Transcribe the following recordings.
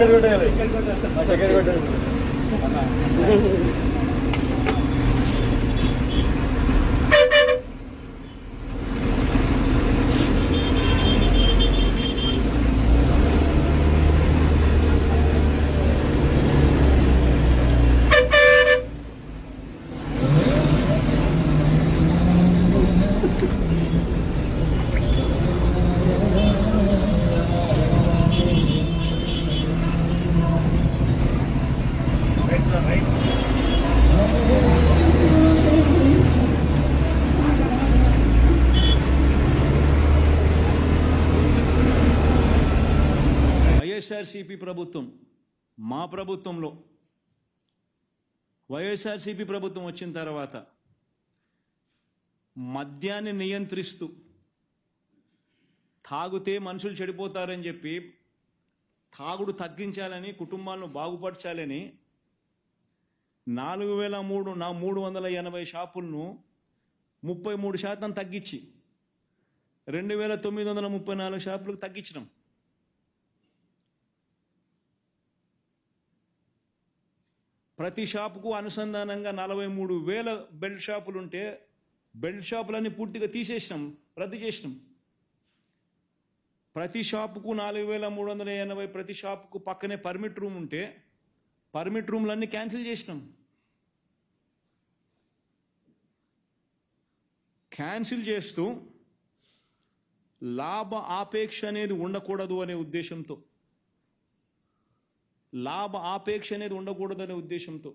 Second second YSRCP ప్రభుత్వం మా ప్రభుత్వంలో వైఎస్ఆర్సీపీ ప్రభుత్వం వచ్చిన తర్వాత మద్యాన్ని నియంత్రిస్తూ తాగుతే మనుషులు చెడిపోతారని చెప్పి తాగుడు తగ్గించాలని కుటుంబాలను బాగుపరచాలని నాలుగు వేల మూడు నా మూడు వందల ఎనభై షాపులను ముప్పై మూడు శాతం తగ్గించి రెండు వేల తొమ్మిది వందల ముప్పై నాలుగు షాపులకు తగ్గించినాం. ప్రతి షాపుకు అనుసంధానంగా నలభై మూడు వేల బెల్ట్ షాపులు ఉంటే బెల్ట్ షాపులన్నీ పూర్తిగా తీసేసినాం రద్దు చేసినాం. ప్రతి షాపుకు నాలుగు వేల మూడు వందల ఎనభై ప్రతి షాపుకు పక్కనే పర్మిట్ రూమ్ ఉంటే పర్మిట్ రూమ్లన్నీ క్యాన్సిల్ చేసినాం. క్యాన్సిల్ చేస్తూ లాభ ఆపేక్ష అనేది ఉండకూడదు అనే ఉద్దేశంతో లాభ ఆపేక్ష అనేది ఉండకూడదనే ఉద్దేశంతో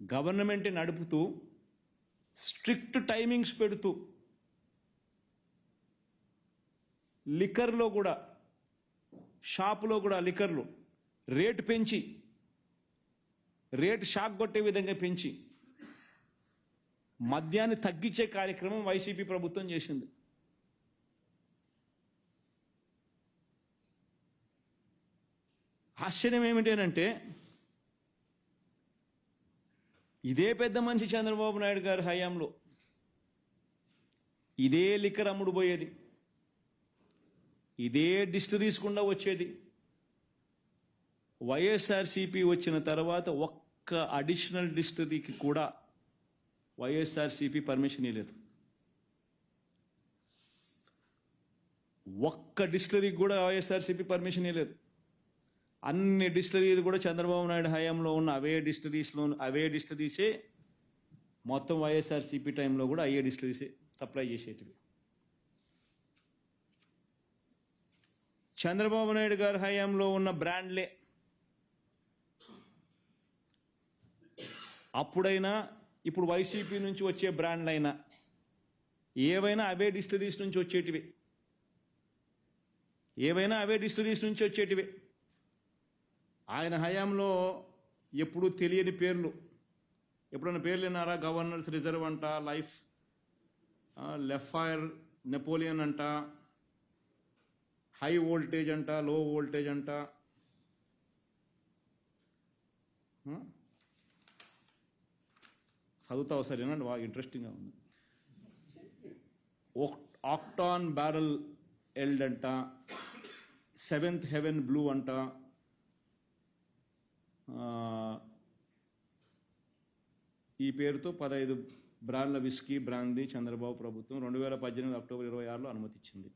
గవర్నమెంట్ నడుపుతూ స్ట్రిక్ట్ టైమింగ్స్ పెడుతూ లిక్కర్లో కూడా షాపులో కూడా లిక్కర్లు రేటు పెంచి రేటు షాక్ కొట్టే విధంగా పెంచి మద్యాన్ని తగ్గించే కార్యక్రమం వైసీపీ ప్రభుత్వం చేసింది. ఆశ్చర్యం ఏమిటేనంటే ఇదే పెద్ద మనిషి చంద్రబాబు నాయుడు గారి హయాంలో ఇదే లిక్కర్ అమ్ముడు పోయేది ఇదే డిస్టరీస్ గుండా వచ్చేది. వైఎస్ఆర్సిపి వచ్చిన తర్వాత ఒక్క అడిషనల్ డిస్టరీకి కూడా వైఎస్ఆర్సిపి పర్మిషన్ ఇవ్వలేదు ఒక్క డిస్టరీకి కూడా వైఎస్ఆర్సిపి పర్మిషన్ ఇవ్వలేదు అన్ని డిస్టరీలు కూడా చంద్రబాబు నాయుడు హయాంలో ఉన్న అవే డిస్టరీస్లో అవే డిస్టరీసే మొత్తం వైఎస్ఆర్సీపీ టైంలో కూడా అయ్యే డిస్టరీసే సప్లై చేసేటివి. చంద్రబాబు నాయుడు గారి హయాంలో ఉన్న బ్రాండ్లే. అప్పుడైనా ఇప్పుడు వైసీపీ నుంచి వచ్చే బ్రాండ్లైనా ఏవైనా అవే డిస్టరీస్ నుంచి వచ్చేటివి. ఏవైనా అవే డిస్టరీస్ నుంచి వచ్చేటివే. ఆయన హయాంలో ఎప్పుడూ తెలియని పేర్లు. ఎప్పుడైనా పేర్లు విన్నారా? గవర్నర్స్ రిజర్వ్ అంట లైఫ్ లెఫ్ఫైర్ నెపోలియన్ అంట హై వోల్టేజ్ అంట లో వోల్టేజ్ అంట. చదువుతా చదువుతావు సరే బాగా ఇంట్రెస్టింగ్గా ఉంది. ఆక్టాన్ బ్యారల్ ఎల్డ్ అంట సెవెంత్ హెవెన్ బ్లూ అంట ఈ పేరుతో పదహైదు బ్రాండ్ల విస్కీ బ్రాందీ చంద్రబాబు ప్రభుత్వం రెండు వేల పద్దెనిమిది అక్టోబర్ ఇరవై ఆరులో అనుమతిచ్చింది.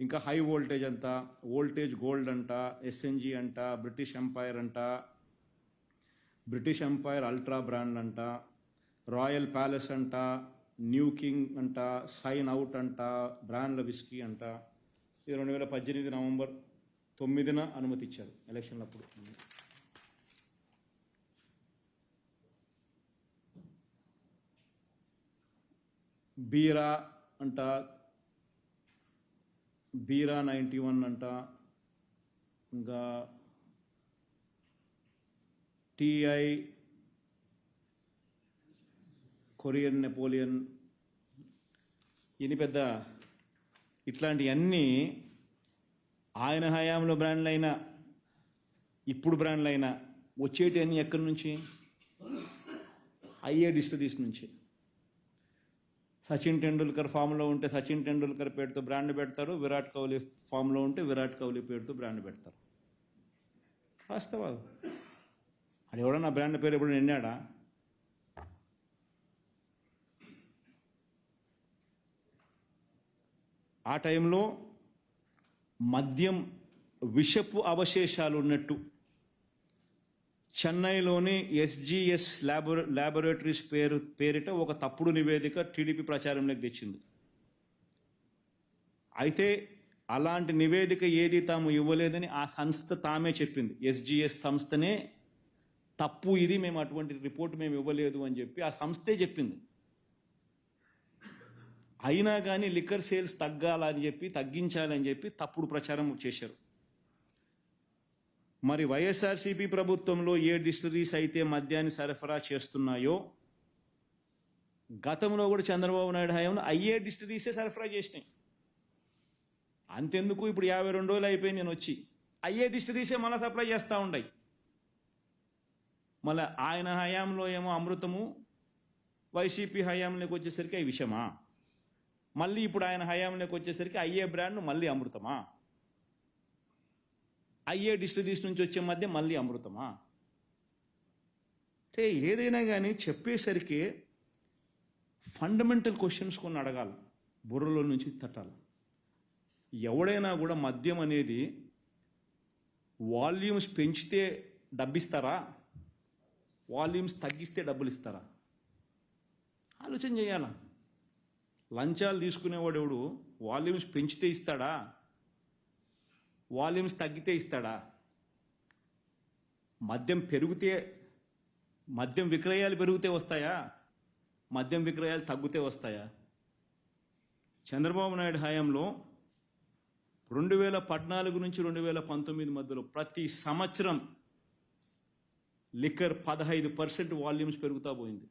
ఇంకా హై వోల్టేజ్ అంట వోల్టేజ్ గోల్డ్ అంట ఎస్ఎన్జి అంట బ్రిటిష్ ఎంపైర్ అంట బ్రిటిష్ ఎంపైర్ అల్ట్రా బ్రాండ్ అంట రాయల్ ప్యాలెస్ అంట న్యూ కింగ్ అంట సైన్ అవుట్ అంట బ్రాండ్ల విస్కీ అంట ఇది రెండు వేల పద్దెనిమిది నవంబర్ తొమ్మిదిన అనుమతిచ్చారు ఎలక్షన్లప్పుడు. బీరా అంట బీరా నైంటీ వన్ అంట ఇంకా టీఐ కొరియన్ నెపోలియన్ ఇన్ని పెద్ద ఇట్లాంటివన్నీ ఆయన హయాంలో బ్రాండ్లు అయినా ఇప్పుడు బ్రాండ్లు అయినా వచ్చేటి అన్ని ఎక్కడి నుంచి? ఐఏ డిస్టరీస్ నుంచి. సచిన్ టెండూల్కర్ ఫామ్లో ఉంటే సచిన్ టెండూల్కర్ పేరుతో బ్రాండ్ పెడతారు విరాట్ కోహ్లీ ఫామ్లో ఉంటే విరాట్ కోహ్లీ పేరుతో బ్రాండ్ పెడతారు. వాస్తవాలు. అది ఎవడన్నా బ్రాండ్ పేరు ఎప్పుడు నిన్నాడా ఆ టైంలో మద్యం విషపు అవశేషాలు ఉన్నట్టు చెన్నైలోని ఎస్జిఎస్ ల్యాబొ ల్యాబొరేటరీస్ పేరు పేరిట ఒక తప్పుడు నివేదిక టీడీపీ ప్రచారంలోకి తెచ్చింది. అయితే అలాంటి నివేదిక ఏది తాము ఇవ్వలేదని ఆ సంస్థ తామే చెప్పింది. ఎస్జిఎస్ సంస్థనే తప్పు ఇది మేము అటువంటి రిపోర్ట్ మేము ఇవ్వలేదు అని చెప్పి ఆ సంస్థే చెప్పింది. అయినా కానీ లిక్కర్ సేల్స్ తగ్గాలని చెప్పి తగ్గించాలని చెప్పి తప్పుడు ప్రచారం చేశారు. మరి వైఎస్ఆర్సీపీ ప్రభుత్వంలో ఏ డిస్టరీస్ అయితే మద్యాన్ని సరఫరా చేస్తున్నాయో గతంలో కూడా చంద్రబాబు నాయుడు హయాంలో అయ్యే డిస్టరీసే సరఫరా చేసినాయి. అంతెందుకు ఇప్పుడు యాభై రెండు రోజులు అయిపోయి నేను వచ్చి. అయ్యే డిస్టరీసే మళ్ళీ సప్లై చేస్తూ ఉన్నాయి మళ్ళీ ఆయన హయాంలో ఏమో అమృతము వైసీపీ హయాంలోకి వచ్చేసరికి అవి విషమా? మళ్ళీ ఇప్పుడు ఆయన హయాంలోకి వచ్చేసరికి అయ్యే బ్రాండ్ మళ్ళీ అమృతమా? అయ్యే డిస్టరీస్ నుంచి వచ్చే మధ్య మళ్ళీ అమృతమా? అంటే ఏదైనా కానీ చెప్పేసరికి ఫండమెంటల్ క్వశ్చన్స్ కొన్ని అడగాలి బుర్రలో నుంచి తట్టాలి. ఎవడైనా కూడా మద్యం అనేది వాల్యూమ్స్ పెంచితే డబ్బిస్తారా? వాల్యూమ్స్ తగ్గిస్తే డబ్బులు ఇస్తారా ఆలోచన చేయాలా? లంచాలు తీసుకునేవాడు ఎవడు వాల్యూమ్స్ పెంచితే ఇస్తాడా? వాల్యూమ్స్ తగ్గితే ఇస్తాడా? మద్యం పెరిగితే మద్యం విక్రయాలు పెరిగితే వస్తాయా? మద్యం విక్రయాలు తగ్గితే వస్తాయా? చంద్రబాబు నాయుడు హయాంలో రెండు వేల పద్నాలుగు నుంచి రెండు వేల పంతొమ్మిది మధ్యలో ప్రతి సంవత్సరం లిక్కర్ పదహైదు పర్సెంట్ వాల్యూమ్స్ పెరుగుతూ పోయింది.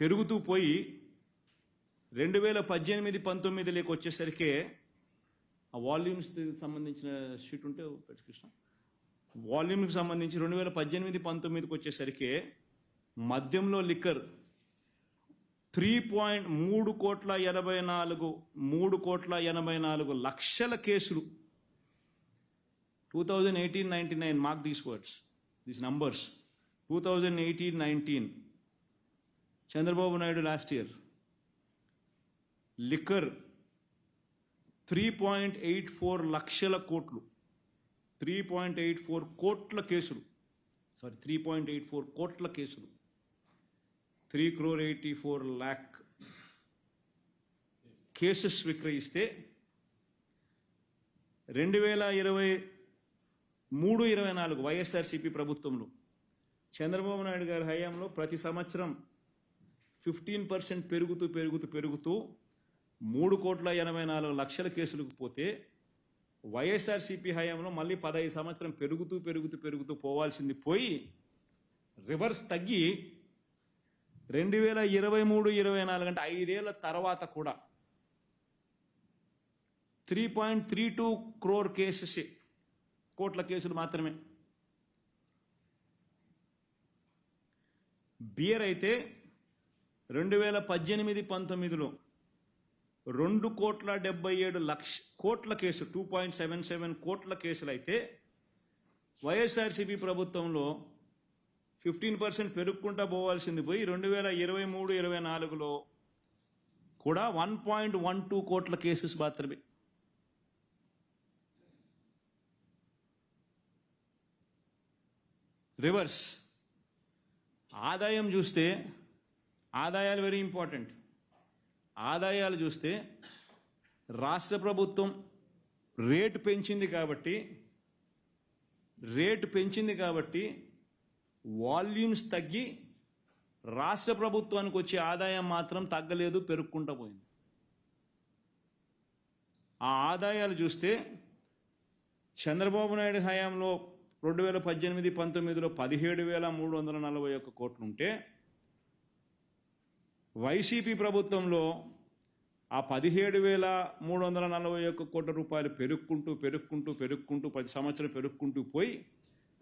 పెరుగుతూ పోయి రెండు వేల పద్దెనిమిది పంతొమ్మిదిలోకి వచ్చేసరికి ఆ వాల్యూమ్స్ సంబంధించిన షీట్ ఉంటే పెట్టు కృష్ణ. వాల్యూమ్కి సంబంధించి రెండు వేల పద్దెనిమిది పంతొమ్మిదికి వచ్చేసరికి మద్యంలో లిక్కర్ త్రీ పాయింట్ మూడు కోట్ల ఎనభై నాలుగు మూడు కోట్ల ఎనభై నాలుగు లక్షల కేసులు. Two thousand eighteen ninety nine mark these words these numbers. Two thousand eighteen nineteen Chandrababu Naidu last year liquor three point eight four లక్షల కోట్లు. త్రీ పాయింట్ ఎయిట్ ఫోర్ కోట్ల కేసులు. Sorry three point eight four కోట్ల కేసులు. Three crore eighty four lakh cases విక్రయిస్తే రెండు వేల ఇరవై మూడు ఇరవై నాలుగు వైఎస్ఆర్సీపీ ప్రభుత్వంలో చంద్రబాబు నాయుడు గారి హయాంలో ప్రతి సంవత్సరం ఫిఫ్టీన్ పర్సెంట్ పెరుగుతూ పెరుగుతూ పెరుగుతూ మూడు కోట్ల ఎనభై నాలుగు లక్షల కేసులకు పోతే వైఎస్ఆర్సీపీ హయాంలో మళ్ళీ పదహైదు సంవత్సరం పెరుగుతూ పెరుగుతూ పెరుగుతూ పోవాల్సింది పోయి రివర్స్ తగ్గి రెండు వేల ఇరవై మూడు ఇరవై నాలుగు అంటే ఐదేళ్ళ తర్వాత కూడా three point three two crore cases కోట్ల కేసులు మాత్రమే. బియర్ అయితే రెండు వేల పద్దెనిమిది పంతొమ్మిదిలో రెండు కోట్ల డెబ్బై ఏడు లక్ష కోట్ల case two point seven seven కోట్ల కేసులు అయితే వైఎస్ఆర్సీపీ ప్రభుత్వంలో ఫిఫ్టీన్ పర్సెంట్ పెరుగుకుంటా పోవాల్సింది పోయి రెండు వేల ఇరవై మూడు ఇరవై నాలుగులో కూడా వన్ పాయింట్ వన్ టూ కోట్ల కేసెస్ మాత్రమే. రివర్స్. ఆదాయం చూస్తే ఆదాయాలు వెరీ ఇంపార్టెంట్ ఆదాయాలు చూస్తే రాష్ట్ర ప్రభుత్వం రేటు పెంచింది కాబట్టి రేటు పెంచింది కాబట్టి వాల్యూమ్స్ తగ్గి రాష్ట్ర ప్రభుత్వానికి వచ్చే ఆదాయం మాత్రం తగ్గలేదు పెరుక్కుంటూ పోయింది. ఆ ఆదాయాలు చూస్తే చంద్రబాబు నాయుడు హయాంలో రెండు వేల పద్దెనిమిది పంతొమ్మిదిలో పదిహేడు వేల మూడు వందల నలభై ఒక్క కోట్లు ఉంటే వైసీపీ ప్రభుత్వంలో ఆ పదిహేడు వేల మూడు వందల నలభై ఒక్క కోట్ల రూపాయలు పెరుక్కుంటూ పెరుక్కుంటూ పెరుక్కుంటూ ప్రతి సంవత్సరం పెరుక్కుంటూ పోయి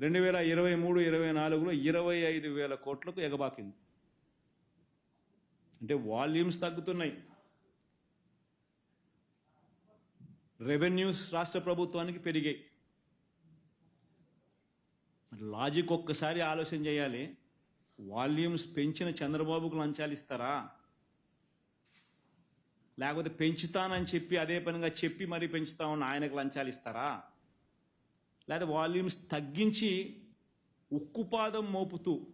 రెండు వేల ఇరవై మూడు ఇరవై నాలుగులో ఇరవై ఐదు వేల కోట్లకు ఎగబాకింది. అంటే వాల్యూమ్స్ తగ్గుతున్నాయి. రెవెన్యూస్ రాష్ట్ర ప్రభుత్వానికి పెరిగాయి. లాజిక్ ఒక్కసారి ఆలోచన చేయాలి. వాల్యూమ్స్ పెంచిన చంద్రబాబుకు లంచాలు ఇస్తారా? లేకపోతే పెంచుతానని చెప్పి అదే పనిగా చెప్పి మరీ పెంచుతామని ఆయనకు లంచాలు ఇస్తారా? లేదా వాల్యూమ్స్ తగ్గించి ఉక్కుపాదం మోపుతూ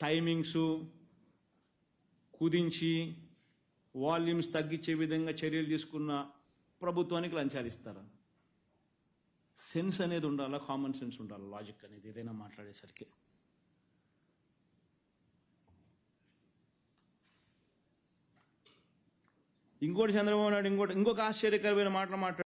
టైమింగ్స్ కుదించి వాల్యూమ్స్ తగ్గించే విధంగా చర్యలు తీసుకున్న ప్రభుత్వానికి లంచాలు ఇస్తారా? సెన్స్ అనేది ఉండాలా? కామన్ సెన్స్ ఉండాలి? లాజిక్ అనేది ఏదైనా మాట్లాడేసరికి. ఇంకోటి చంద్రబాబు నాయుడు ఇంకోటి ఇంకొక ఆశ్చర్యకరమైన మాటలు మాట్లాడు